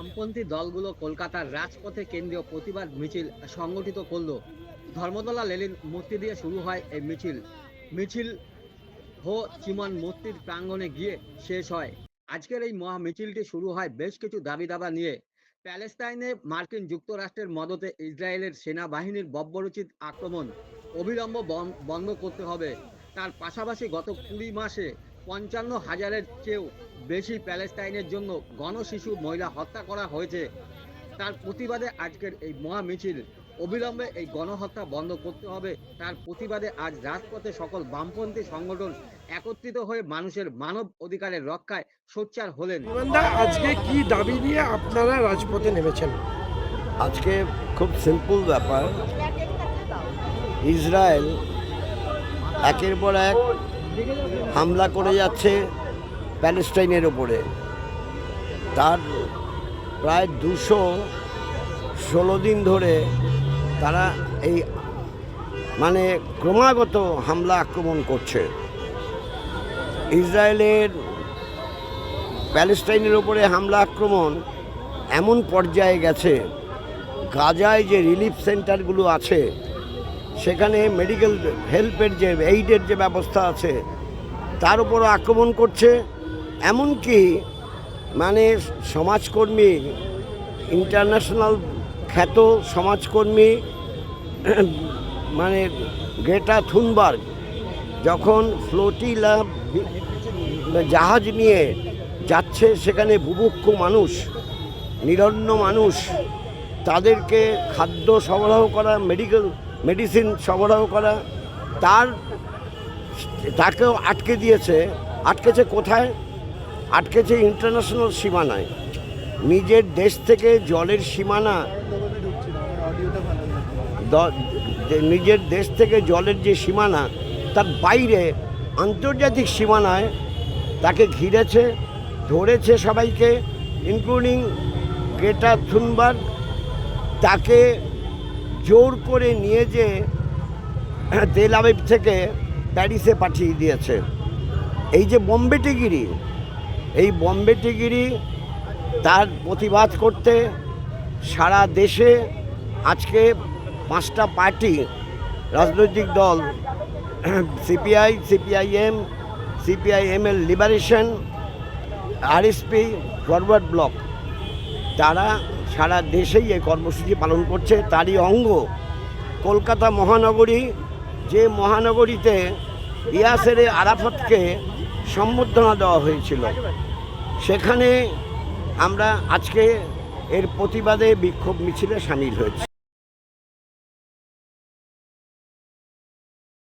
বামপন্থী দলগুলো কলকাতার রাজপথে কেন্দ্রীয় প্রতিবাদ মিছিল সংগঠিত করল। ধর্মতলা লেলিন মূর্তি দিয়ে শুরু হয় এই মিছিল। মিছিল হো চিমন মূর্তির প্রাঙ্গণে গিয়ে শেষ হয়। আজকের এই মহা মিছিলটি শুরু হয় বেশ কিছু দাবি দাবা নিয়ে। প্যালেস্তাইনে মার্কিন যুক্তরাষ্ট্রের মদতে ইসরায়েলের সেনাবাহিনীর বর্বরোচিত আক্রমণ। অবিলম্ব বন- বন্ধ করতে হবে। তার পাশাপাশি গত কুড়ি মাসে পঞ্চান্ন হাজারের চেয়েও বেশি প্যালেস্তাইনের জন্য গণশিশু মহিলা হত্যা করা হয়েছে। তার প্রতিবাদে আজকের এই মহা মিছিল অবিলম্বে এই গণহত্যা বন্ধ করতে হবে। তার প্রতিবাদে আজ রাজপথে সকল বামপন্থী সংগঠন একত্রিত হয়ে মানুষের মানব অধিকারের রক্ষায় সোচ্চার হলেন। আজকে কি দাবি নিয়ে আপনারা রাজপথে নেমেছেন? আজকে খুব সিম্পল ব্যাপার। ইসরায়েল একের পর এক হামলা করে যাচ্ছে প্যালেস্টাইনের ওপরে তার প্রায় দুশো ষোলো দিন ধরে তারা এই মানে ক্রমাগত হামলা আক্রমণ করছে। ইসরায়েলের প্যালেস্টাইনের ওপরে হামলা আক্রমণ এমন পর্যায়ে গেছে, গাজায় যে রিলিফ সেন্টারগুলো আছে সেখানে মেডিকেল হেল্পের যে এইডের যে ব্যবস্থা আছে, তার উপরও আক্রমণ করছে। এমনকি মানে সমাজকর্মী ইন্টারন্যাশনাল খ্যাত সমাজকর্মী মানে গ্রেটা থুনবার্গ যখন ফ্লোটিলা জাহাজ নিয়ে যাচ্ছে, সেখানে বুভুক্ষ মানুষ, নিরন্ন মানুষ, তাদেরকে খাদ্য সরবরাহ করা মেডিকেল মেডিসিন সরবরাহ করা, তার, তাকেও আটকে দিয়েছে। আটকেছে কোথায়? আটকেছে ইন্টারন্যাশনাল সীমানায়। নিজের দেশ থেকে জলের সীমানা নিজের দেশ থেকে জলের যে সীমানা, তার বাইরে আন্তর্জাতিক সীমানায় তাকে ঘিরেছে, ধরেছে সবাইকে ইনক্লুডিং গ্রেটা থুনবার্গ তাকে জোর করে নিয়ে যে তেল থেকে প্যারিসে পাঠিয়ে দিয়েছে। এই যে বোম্বে টিগিরি এই বোম্বে টিগিরি তার প্রতিবাদ করতে সারা দেশে আজকে পাঁচটা পার্টি, রাজনৈতিক দল, সিপিআই, সিপিআইএম সিপিআইএম এর লিবারেশন আরএসপি ফরওয়ার্ড ব্লক তারা সারা দেশেই এই কর্মসূচি পালন করছে। তারই অঙ্গ কলকাতা মহানগরী, যে মহানগরীতে ইয়াসের আরাফতকে সম্বর্ধনা দেওয়া হয়েছিল। সেখানে আমরা আজকে এর প্রতিবাদে বিক্ষোভ মিছিলে সামিল হয়েছি।